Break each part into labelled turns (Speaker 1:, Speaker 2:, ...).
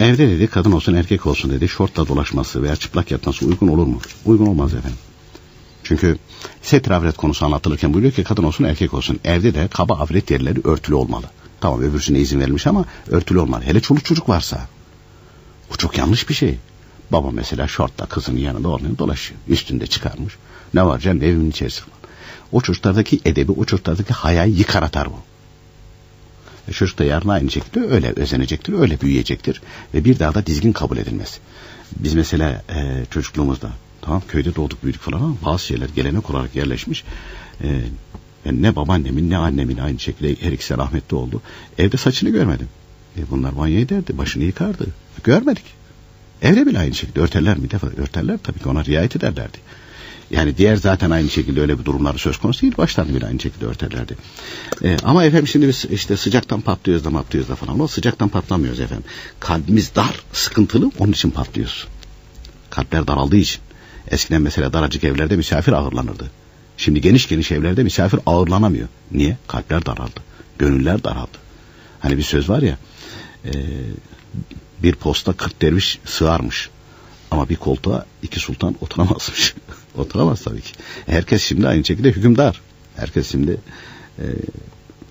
Speaker 1: Evde dedi kadın olsun erkek olsun dedi şortla dolaşması veya çıplak yatması uygun olur mu? Uygun olmaz efendim. Çünkü setir avret konusu anlatılırken buyuruyor ki kadın olsun erkek olsun. Evde de kaba avret yerleri örtülü olmalı. Tamam öbürsüne izin verilmiş ama örtülü olmalı. Hele çoluk çocuk varsa. Bu çok yanlış bir şey. Baba mesela şortla kızının yanında olmuyor dolaşıyor. Üstünde çıkarmış. Ne var canım evimin içerisinde. O çocuklardaki edebi, o çocuklardaki hayayı yıkar atar bu. Çocuk da yarın aynı şekilde öyle özenecektir, öyle büyüyecektir. Ve bir daha da dizgin kabul edilmez. Biz mesela e, çocukluğumuzda tamam köyde doğduk büyüdük falan ama bazı şeyler gelenek olarak yerleşmiş. E, yani ne babaannemin ne annemin aynı şekilde her ikisi rahmetli oldu. Evde saçını görmedim. E bunlar banyo ederdi, başını yıkardı. Görmedik. Evde bile aynı şekilde örterler mi? Defa örterler tabii ki ona riayet ederlerdi. Yani diğer zaten aynı şekilde öyle bir durumları söz konusu değil. Baştan bile aynı şekilde örterlerdi. Ee, ama efendim şimdi biz işte sıcaktan patlıyoruz da patlıyoruz da falan. O sıcaktan patlamıyoruz efendim. Kalbimiz dar, sıkıntılı onun için patlıyoruz. Kalpler daraldığı için. Eskiden mesela daracık evlerde misafir ağırlanırdı. Şimdi geniş geniş evlerde misafir ağırlanamıyor. Niye? Kalpler daraldı. Gönüller daraldı. Hani bir söz var ya e, bir posta kırk derviş sığarmış. Ama bir koltuğa iki sultan oturamazmış. Oturamaz tabii ki. Herkes şimdi aynı şekilde hükümdar. Herkes şimdi e,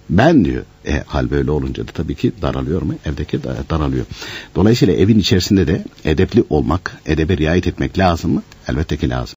Speaker 1: ben diyor. E, hal böyle olunca da tabii ki daralıyor mu? Evdeki da, daralıyor. Dolayısıyla evin içerisinde de edepli olmak, edebe riayet etmek lazım mı? Elbette ki lazım.